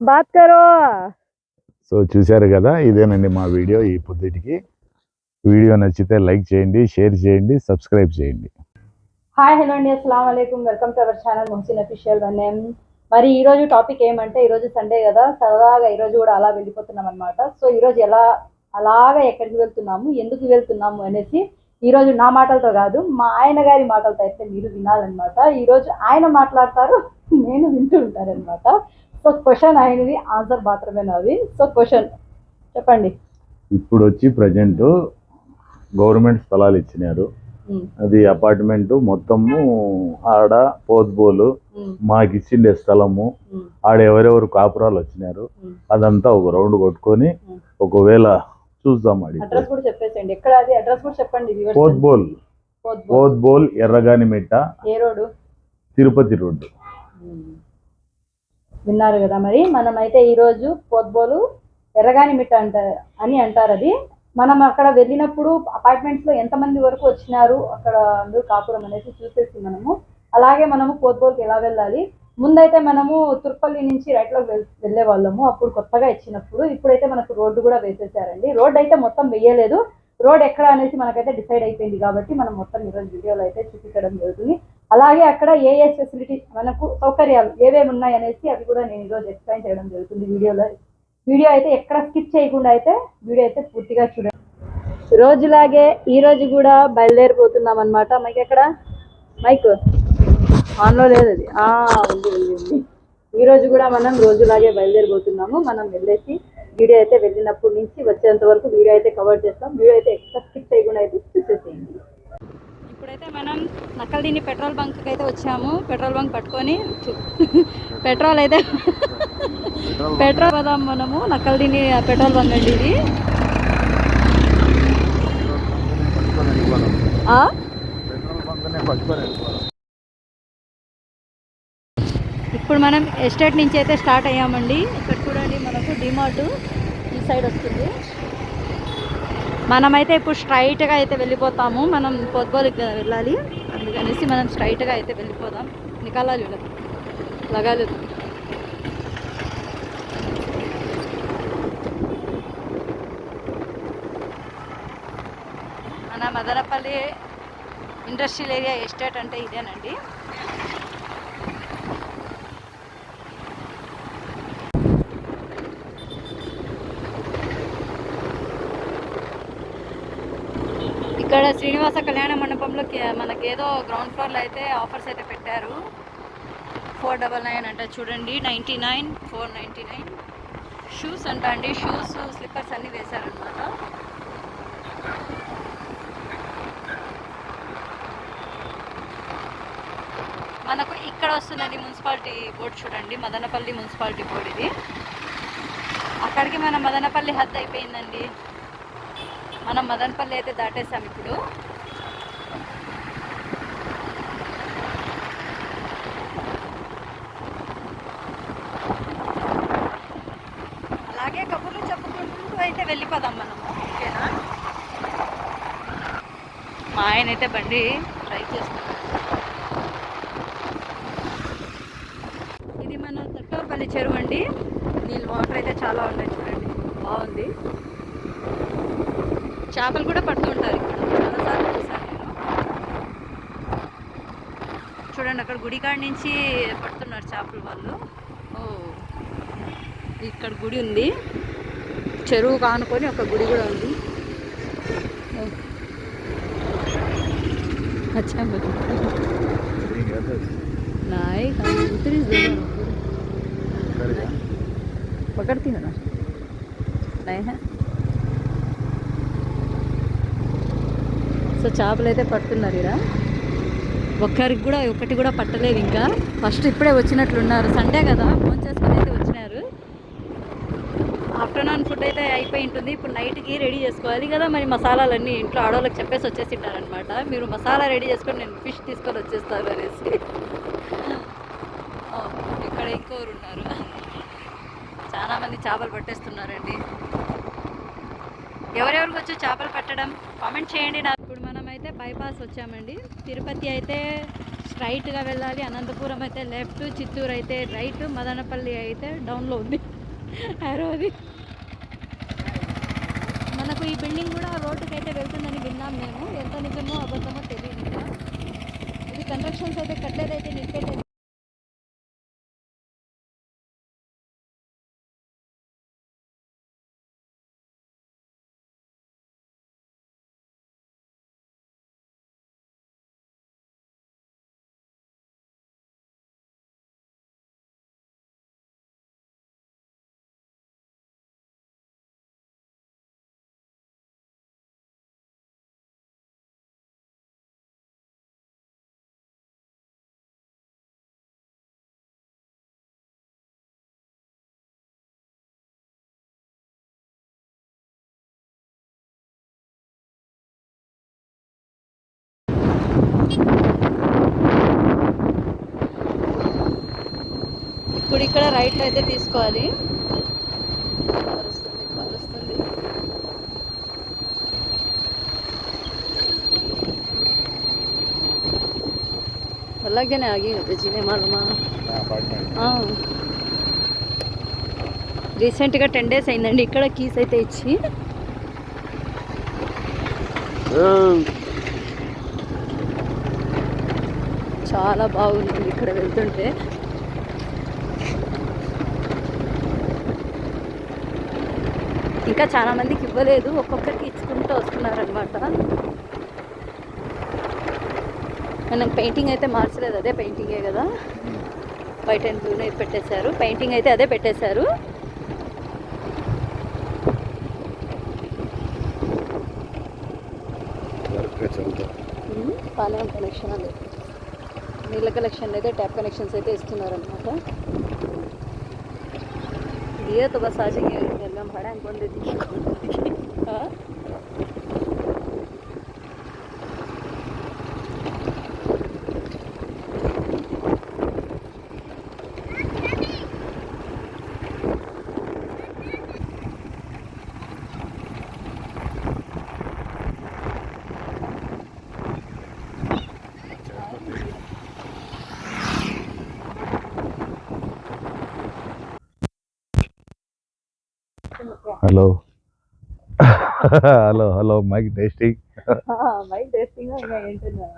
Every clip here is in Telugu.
బాత్ కరో. సో చూశారు కదా ఇదేనండి మా వీడియో ఈ పొద్దుటికి. వీడియో నచ్చితే లైక్ చేయండి షేర్ చేయండి సబ్స్క్రైబ్ చేయండి. హాయ్ హలో అండి. అస్సలం అయికం welcome to our channel Mohsin official name మరి ఈ రోజు టాపిక్ ఏమంటే ఈ రోజు సండే కదా సరదాగా ఈ రోజు కూడా అలా వెళ్ళిపోతున్నాం అనమాట సో ఈ రోజు ఎలా అలాగా ఎక్కడికి వెళ్తున్నాము ఎందుకు వెళ్తున్నాము అనేసి ఈ రోజు నా మాటలతో కాదు మా ఆయన గారి మాటలతో అయితే మీరు వినాలన్నమాట. ఈ రోజు ఆయన మాట్లాడతారు నేను వింటూ ఉంటారనమాట సో క్వశ్చన్ ఆయనది ఆన్సర్ మాత్రమే నాది. సో క్వశ్చన్ చెప్పండి. ఇప్పుడు వచ్చి ప్రజెంట్ గవర్నమెంట్ స్థలాలు ఇచ్చినారు. ఉమ్, అది అపార్ట్మెంట్ మొత్తము ఆడ పోత్బోలు ఉమ్, మాకు ఇచ్చిండే స్థలము. ఉమ్, ఆడ ఎవరెవరు కాపురాలు వచ్చినారు. అదంతా ఒక రౌండ్ కొట్టుకొని. ఒకవేళ చూద్దాం అడి అడ్రస్ కూడా ఎక్కడ అది? అడ్రస్ కూడా చెప్పండి. ఎర్రగానిమిట్ట ఏ రోడ్డు? తిరుపతి రోడ్డు. విన్నారు కదా మరి. మనమైతే ఈరోజు పొద్దుబోలు ఎర్రగాని మిట్ట అంట అని అంటారు అది. మనం అక్కడ వెళ్ళినప్పుడు అపార్ట్మెంట్స్లో ఎంతమంది వరకు వచ్చినారు అక్కడ అందరూ కాపురం అనేసి చూసేసి మనము అలాగే మనము పోద్బోల్కి ఎలా వెళ్ళాలి. ముందైతే మనము తుర్పల్లి నుంచి రైట్లోకి లో వెళ్ళే వాళ్ళము అప్పుడు కొత్తగా ఇచ్చినప్పుడు. ఇప్పుడైతే మనకు రోడ్డు కూడా వేసేసారండి. రోడ్ అయితే మొత్తం వేయలేదు. రోడ్ ఎక్కడ అనేసి మనకైతే డిసైడ్ అయిపోయింది కాబట్టి మనం మొత్తం ఈరోజు వీడియోలో అయితే చూపించడం జరుగుతుంది. అలాగే అక్కడ ఏ ఏ ఫెసిలిటీస్ మనకు సౌకర్యాలు ఏవేమి ఉన్నాయి అనేసి అవి కూడా నేను ఈరోజు ఎక్స్ప్లెయిన్ చేయడం జరుగుతుంది వీడియోలో. వీడియో అయితే ఎక్కడ స్కిప్ చేయకుండా అయితే వీడియో అయితే పూర్తిగా చూడండి. రోజులాగే ఈ రోజు కూడా బయలుదేరిపోతున్నాం అనమాట మైక్ ఎక్కడ? మైక్. ఆన్లో లేదు అది. ఉంది ఉంది ఉంది. ఈ రోజు కూడా మనం రోజులాగే బయలుదేరిపోతున్నాము. మనం వెళ్ళేసి వీడియో అయితే వెళ్ళినప్పటి నుంచి వచ్చేంత వరకు వీడియో అయితే కవర్ చేస్తాం. వీడియో అయితే ఎక్స్ట్రా స్కిప్ చేయకుండా అయితే మనం నక్కల్దీని పెట్రోల్ బంక్ అయితే వచ్చాము. పెట్రోల్ బంక్ పట్టుకొని పెట్రోల్ అయితే పెట్రోల్ పదాం మనము. నక్కల్దీని పెట్రోల్ బంక్ అండి ఇది? ఇప్పుడు మనం ఎస్టేట్ నుంచి అయితే స్టార్ట్ అయ్యామండి. ఇక్కడ చూడండి మనకు డిమార్ట్ ఈ సైడ్ వస్తుంది. మనమైతే ఇప్పుడు స్ట్రైట్గా అయితే వెళ్ళిపోతాము. మనం పొద్దుగోలికి వెళ్ళాలి. అందుకనేసి మనం స్ట్రైట్గా అయితే వెళ్ళిపోదాం. నికాలాలు వీళ్ళకి లగాలి. మన మదనపల్లి ఇండస్ట్రియల్ ఏరియా ఎస్టేట్ అంటే ఇదేనండి. ఇక్కడ శ్రీనివాస కళ్యాణ మండపంలో మనకి మనకేదో గ్రౌండ్ ఫ్లోర్లో అయితే ఆఫర్స్ అయితే పెట్టారు. ఫోర్ డబల్ నైన్ అంట చూడండి ninety nine four ninety nine. Shoes అంట అండి షూస్ స్లిప్పర్స్ అన్నీ వేశారనమాట మనకు ఇక్కడ వస్తుందండి మున్సిపాలిటీ బోర్డు చూడండి మదనపల్లి మున్సిపాలిటీ బోర్డు ఇది. అక్కడికి మన మదనపల్లి హద్దు అయిపోయిందండి. మనం మదనపల్లి అయితే దాటేసాం ఇప్పుడు. అలాగే కబుర్లు చెప్పుకుంటూ అయితే వెళ్ళిపోదాం మనము ఓకేనా? మా ఆయన అయితే బండి ట్రై చేస్తాం ఇది మన తట్టూరుపల్లి చెరువు అండి. నీళ్ళు వాటర్ అయితే చాలా ఉన్నాయి చూడండి. బాగుంది. చేపలు కూడా పడుతుంటారు ఇక్కడ చాలాసార్లు చూసాను నేను చూడండి అక్కడ గుడికాడ నుంచి పడుతున్నారు చేపలు వాళ్ళు ఓ ఇక్కడ గుడి ఉంది చెరువు కానుకొని ఒక గుడి కూడా ఉంది ఓ. अच्छा बता नहीं हम उतरी जरूर पकड़ती हो ना नहीं है సో చేపలు అయితే పడుతున్నారు ఇలా ఒక్కరికి కూడా ఒకటి కూడా పట్టలేదు ఇంకా. ఫస్ట్ ఇప్పుడే వచ్చినట్లున్నారు. సండే కదా ఫోన్ చేసుకుని అయితే వచ్చినారు. ఆఫ్టర్నూన్ ఫుడ్ అయితే అయిపోయి ఉంటుంది. ఇప్పుడు నైట్కి రెడీ చేసుకోవాలి కదా మరి మసాలాలన్నీ ఇంట్లో ఆడవాళ్ళకి చెప్పేసి వచ్చేసింటారనమాట మీరు మసాలా రెడీ చేసుకొని నేను ఫిష్ తీసుకొని వచ్చేస్తారు అనేసి. ఇక్కడ ఇంకోరు ఉన్నారు. చాలామంది చేపలు పట్టేస్తున్నారండి. ఎవరెవరికి వచ్చి చేపలు పట్టడం? కామెంట్ చేయండి నాకు. బైపాస్ వచ్చామండి. తిరుపతి అయితే స్ట్రైట్గా వెళ్ళాలి. అనంతపురం అయితే లెఫ్ట్ చిత్తూరు అయితే రైట్ మదనపల్లి అయితే డౌన్లో ఉంది. అది మనకు ఈ బిల్డింగ్ కూడా రోడ్డుకి అయితే వెళ్తుందని విన్నాం మేము. ఎంత నిజమో అబద్ధమో తెలియదు. ఇది కన్స్ట్రక్షన్స్ అయితే కట్టేదైతే నిలిపేట ఇప్పుడు ఇక్కడ రైట్ అయితే తీసుకోవాలి. కారుస్తుంది కారుస్తుంది అలాగేనే ఆగి జీనే మాలమా రీసెంట్గా టెన్ డేస్ అయిందండి ఇక్కడ కీస్ అయితే ఇచ్చి. చాలా బాగుంది ఇక్కడ వెళ్తుంటే. ఇంకా చాలామందికి ఇవ్వలేదు. ఒక్కొక్కరికి ఇచ్చుకుంటూ వస్తున్నారు అనమాట మనం పెయింటింగ్ అయితే మార్చలేదు. అదే పెయింటింగే కదా. వైట్ అండ్ బ్లూనే పెట్టేశారు. పెయింటింగ్ అయితే అదే పెట్టేశారు. పాలేం కనెక్షన్ అదే. నీళ్ళ కనెక్షన్ అయితే ట్యాప్ కనెక్షన్స్ అయితే ఇస్తున్నారు అనమాట ఇదే తుబా సాజింగ్ ನಮ್ಮ ಹಣ ಬಂದಿದ್ದೀವಿ hello. Hello hello mic testing mic testing ఇంకా ఏంటన్నా?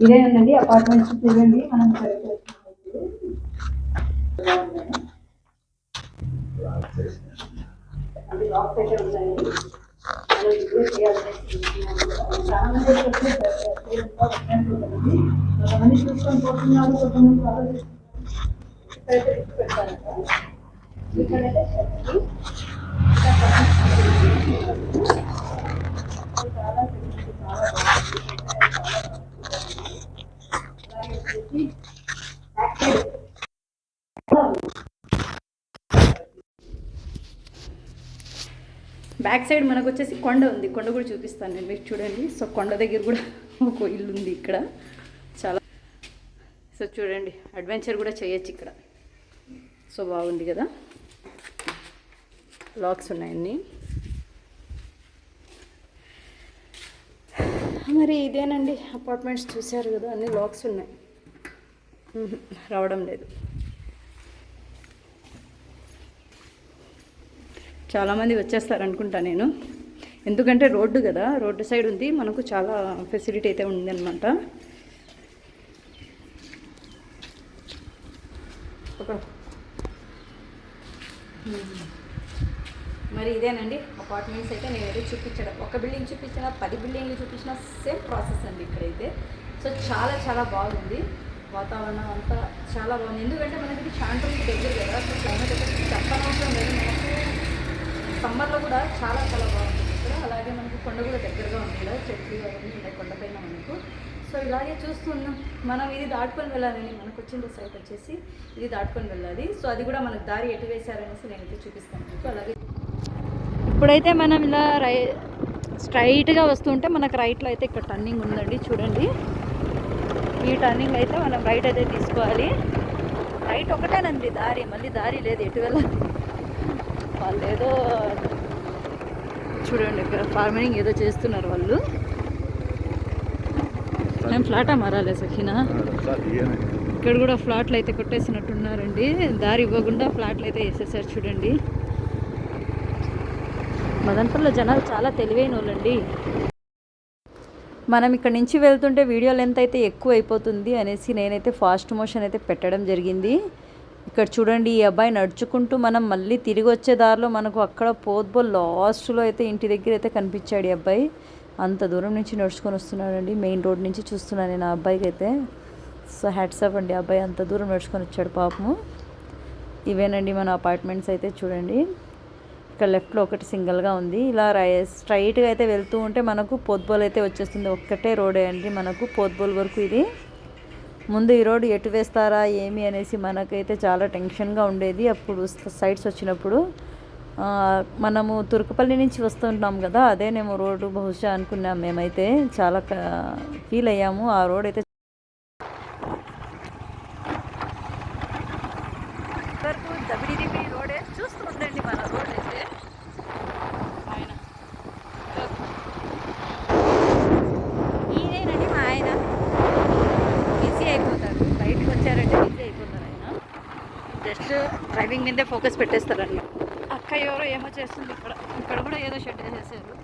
ఇదేనండి అపార్ట్మెంట్స్ చూడండి మనం చూసుకొని పోతున్నారు కొంతమంది ఇక్కడైతే ఇక్కడైతే బ్యాక్ సైడ్ మనకు వచ్చేసి కొండ ఉంది. కొండ కూడా చూపిస్తాను నేను. మీకు చూడండి. సో కొండ దగ్గర కూడా ఒక ఇల్లు ఉంది ఇక్కడ. చాలా సో చూడండి. అడ్వెంచర్ కూడా చేయొచ్చు ఇక్కడ. సో బాగుంది కదా? లాక్స్ ఉన్నాయన్నీ మరి ఇదేనండి అపార్ట్మెంట్స్ చూశారు కదా అన్ని లాక్స్ ఉన్నాయి. రావడం లేదు. చాలామంది వచ్చేస్తారు అనుకుంటా నేను. ఎందుకంటే రోడ్డు కదా రోడ్డు సైడ్ ఉంది మనకు చాలా ఫెసిలిటీ అయితే ఉంది అనమాట మరి ఇదేనండి? అపార్ట్మెంట్స్ అయితే నేనైతే చూపించడం. ఒక బిల్డింగ్ చూపించిన పది బిల్డింగ్లు చూపించిన సేమ్ ప్రాసెస్ అండి ఇక్కడైతే. సో చాలా చాలా బాగుంది. వాతావరణం అంతా చాలా బాగుంది. ఎందుకంటే మనకి చాంట్రూమ్కి దగ్గర కదా సో క్లైమేట్ అయితే చెప్పనవసరం లేదు మనకు సమ్మర్లో కూడా చాలా చాలా బాగుంటుంది ఇక్కడ. అలాగే మనకు కొండ కూడా దగ్గరగా ఉంది కదా చెట్లు అవన్నీ ఉన్నాయి కొండపైన మనకు. సో ఇలాగే చూస్తున్నాం మనం ఇది దాటుకొని వెళ్ళాలని మనకు వచ్చిన సైట్ వచ్చేసి ఇది దాటుకొని వెళ్ళాలి. సో అది కూడా మనకు దారి ఎటు వేశారనేసి నేనైతే చూపిస్తాను మీకు. అలాగే ఇప్పుడైతే మనం ఇలా రై స్ట్రైట్గా వస్తుంటే మనకు రైట్లో అయితే ఇక్కడ టర్నింగ్ ఉందండి చూడండి. ఈ టర్నింగ్ అయితే మనం రైట్ అయితే తీసుకోవాలి. రైట్ ఒకటేనండి దారి మళ్ళీ దారి లేదు ఎటు వెళ్ళాలి? వాళ్ళు ఏదో చూడండి ఇక్కడ ఫార్మింగ్ ఏదో చేస్తున్నారు వాళ్ళు. నేను ఫ్లాటా మారాలి సఖినా? ఇక్కడ కూడా ఫ్లాట్లు అయితే కొట్టేసినట్టున్నారండి. దారి ఇవ్వకుండా ఫ్లాట్లు అయితే వేసేసారు చూడండి. మదన్పూర్లో జనాలు చాలా తెలివైన వాళ్ళండి మనం ఇక్కడ నుంచి వెళ్తుంటే వీడియో లెంత్ అయితే ఎక్కువ అయిపోతుంది అనేసి నేనైతే ఫాస్ట్ మోషన్ అయితే పెట్టడం జరిగింది. ఇక్కడ చూడండి ఈ అబ్బాయి నడుచుకుంటూ మనం మళ్ళీ తిరిగి వచ్చే దారిలో మనకు అక్కడ పోద్బో లాస్ట్లో అయితే ఇంటి దగ్గర అయితే కనిపించాడు ఈ అబ్బాయి. అంత దూరం నుంచి నడుచుకొని వస్తున్నాడండి. మెయిన్ రోడ్ నుంచి చూస్తున్నాను నేను ఆ అబ్బాయికి అయితే సో హ్యాట్సాప్ అండి అబ్బాయి. అంత దూరం నడుచుకొని వచ్చాడు పాపము. ఇవేనండి మన అపార్ట్మెంట్స్ అయితే చూడండి. ఇక్కడ లెఫ్ట్లో ఒకటి సింగిల్గా ఉంది. ఇలా రై స్ట్రైట్గా అయితే వెళ్తూ ఉంటే మనకు పోత్బోల్ అయితే వచ్చేస్తుంది. ఒక్కటే రోడే అండి మనకు పోత్బోల్ వరకు ఇది. ముందు ఈ రోడ్డు ఎటు వేస్తారా ఏమి అనేసి మనకైతే చాలా టెన్షన్గా ఉండేది. అప్పుడు సైడ్స్ వచ్చినప్పుడు మనము తుర్కపల్లి నుంచి వస్తుంటాం కదా అదేనేమో రోడ్డు బహుశా అనుకున్నాం మేమైతే. చాలా ఫీల్ అయ్యాము. ఆ రోడ్ అయితే వరకు దబిడి దిబిడి రోడే చూస్తూ ఉండండి మన రోడ్ అయితే ఆయన ఈయనేనండి మా ఆయన బిజీ అయిపోతారు బయటకు వచ్చారంటే బిజీ అయిపోతారు ఆయన జస్ట్ డ్రైవింగ్ మీదే ఫోకస్ పెట్టేస్తారన్నమాట అక్క ఎవరో ఏమో చేస్తుంది ఇక్కడ ఇక్కడ కూడా ఏదో షెడ్ వేసేసారు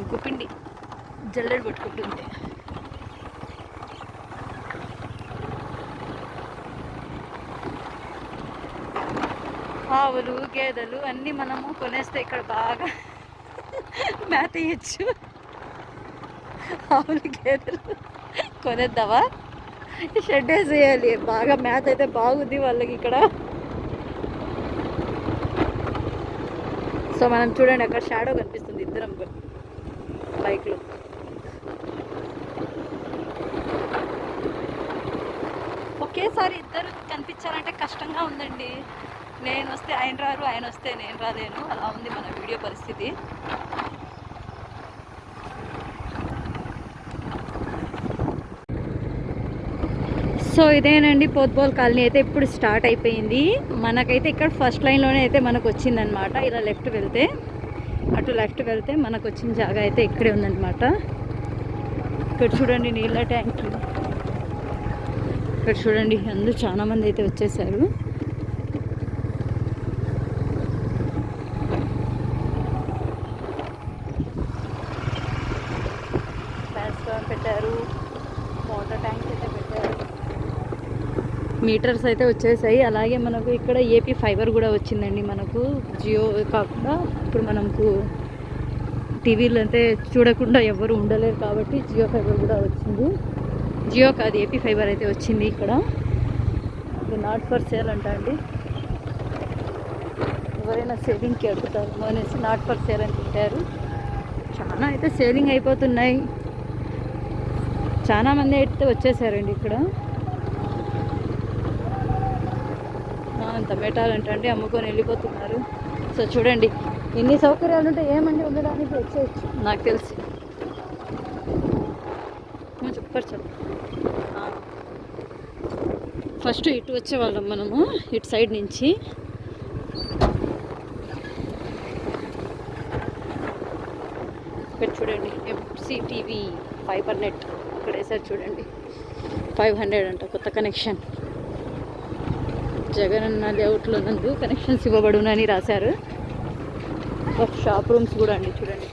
ఇంకో పిండి జల్లెడ పట్టుకుంటుంది. ఆవులు గేదెలు అన్నీ మనము కొనేస్తే ఇక్కడ బాగా మేత ఇయ్యచ్చు. ఆవులు గేదెలు కొనేద్దామా? షెడ్ వేసేయాలి. బాగా మ్యాథ్ అయితే బాగుంది వాళ్ళకి ఇక్కడ. సో మనం చూడండి అక్కడ షాడో కనిపిస్తుంది ఇద్దరం బైక్లో ఒకేసారి ఇద్దరు కనిపించాలంటే కష్టంగా ఉందండి. నేను వస్తే ఆయన రారు ఆయన వస్తే నేను రాలేను. అలా ఉంది మన వీడియో పరిస్థితి. సో ఇదేనండి పోత్బోల్ కాలనీ అయితే ఇప్పుడు స్టార్ట్ అయిపోయింది. మనకైతే ఇక్కడ ఫస్ట్ లైన్లోనే అయితే మనకు వచ్చిందనమాట ఇలా లెఫ్ట్ వెళ్తే అటు లెఫ్ట్ వెళ్తే మనకు వచ్చిన జాగా అయితే ఇక్కడే ఉందన్నమాట. ఇక్కడ చూడండి నీళ్ళ ట్యాంక్. ఇక్కడ చూడండి అందరూ చాలామంది అయితే వచ్చేసారు ఫ్యాన్ స్టోన్ పెట్టారు వాటర్ ట్యాంక్స్ అయితే పెట్టారు మీటర్స్ అయితే వచ్చేసాయి. అలాగే మనకు ఇక్కడ ఏపీ ఫైబర్ కూడా వచ్చిందండి మనకు. జియో కాకుండా ఇప్పుడు మనకు టీవీలు అయితే చూడకుండా ఎవరు ఉండలేరు కాబట్టి జియో ఫైబర్ కూడా వచ్చింది. జియో కాదు ఏపీ ఫైబర్ అయితే వచ్చింది ఇక్కడ. నాట్ ఫర్ సేల్ అంట అండి. ఎవరైనా సేవింగ్కి అడుగుతారు అనేసి నాట్ ఫర్ సేల్ అని పెట్టారు. చాలా అయితే సేలింగ్ అయిపోతున్నాయి. చాలా మంది అయితే వచ్చేసారండి ఇక్కడ. ఆ, టమాటాలు అంటే అమ్ముకొని వెళ్ళిపోతున్నారు. సో చూడండి ఎన్ని సౌకర్యాలు ఉంటే ఏమండి ఉండడానికి వచ్చేయచ్చు నాకు తెలిసి. చెప్పారు చెప్పరు చెప్పు ఫస్ట్ ఇటు వచ్చేవాళ్ళం మనము ఇటు సైడ్ నుంచి. ఇక్కడ చూడండి ఎంసీ టీవీ ఫైబర్ నెట్ ఇక్కడ వేసారు చూడండి. ఫైవ్ హండ్రెడ్ అంట కొత్త కనెక్షన్ జగనన్న లేఅవుట్లో నందు కనెక్షన్స్ ఇవ్వబడునని రాశారు. ఒక షాప్ రూమ్స్ కూడా అండి చూడండి.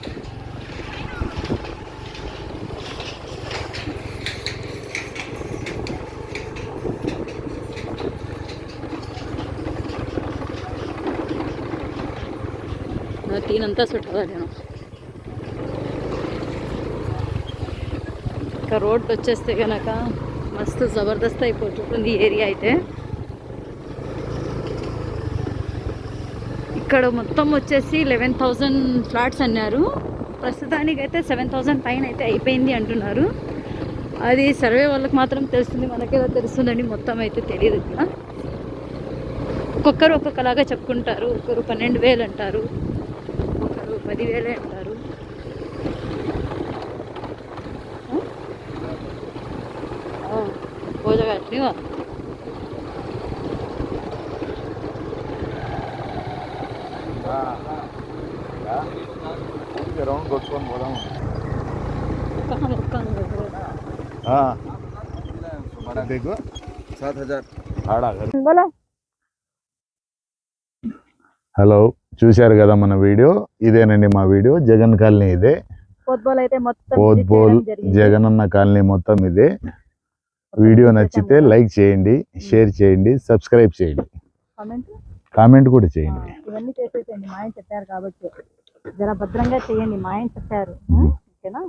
నా తీనంతా సుట్టదా నేను ఇంకా రోడ్ వచ్చేస్తే కనుక మస్తు జబర్దస్త్ అయిపోతుంది ఈ ఏరియా అయితే. ఇక్కడ మొత్తం వచ్చేసి లెవెన్ థౌజండ్ ఫ్లాట్స్ అన్నారు. ప్రస్తుతానికి అయితే సెవెన్ థౌజండ్ పైన అయితే అయిపోయింది అంటున్నారు. అది సర్వే వాళ్ళకి మాత్రం తెలుస్తుంది మనకేదో తెలుస్తుందండి మొత్తం అయితే తెలియదు ఇక్కడ ఒక్కొక్కరు ఒక్కొక్కలాగా చెప్పుకుంటారు ఒకరు పన్నెండు వేలు అంటారు ఒకరు పదివేలే అంటారు. భోజగాట్నివా రౌండ్ కొట్టుకొని పోదాం हाँ देखो सात हजार भाड़ा कर बोलो హలో చూశారు కదా మన వీడియో ఇదేనండి మా వీడియో జగన్ కాలనీ ఇదే పోత్బోల్ అయితే మొత్తం visit పోత్పోల్ చేయడం జరిగింది. జగనన్న కాలనీ మొత్తం ఇదే వీడియో నచ్చితే లైక్ చేయండి షేర్ చేయండి సబ్స్క్రైబ్ చేయండి కామెంట్ కామెంట్ కూడా చేయండి ఇవన్నీ చేసేసేయండి మా ఆయన చెప్పారు కాబట్టి జర భద్రంగా చేయండి మా ఆయన చెప్పారు. ఓకేనా?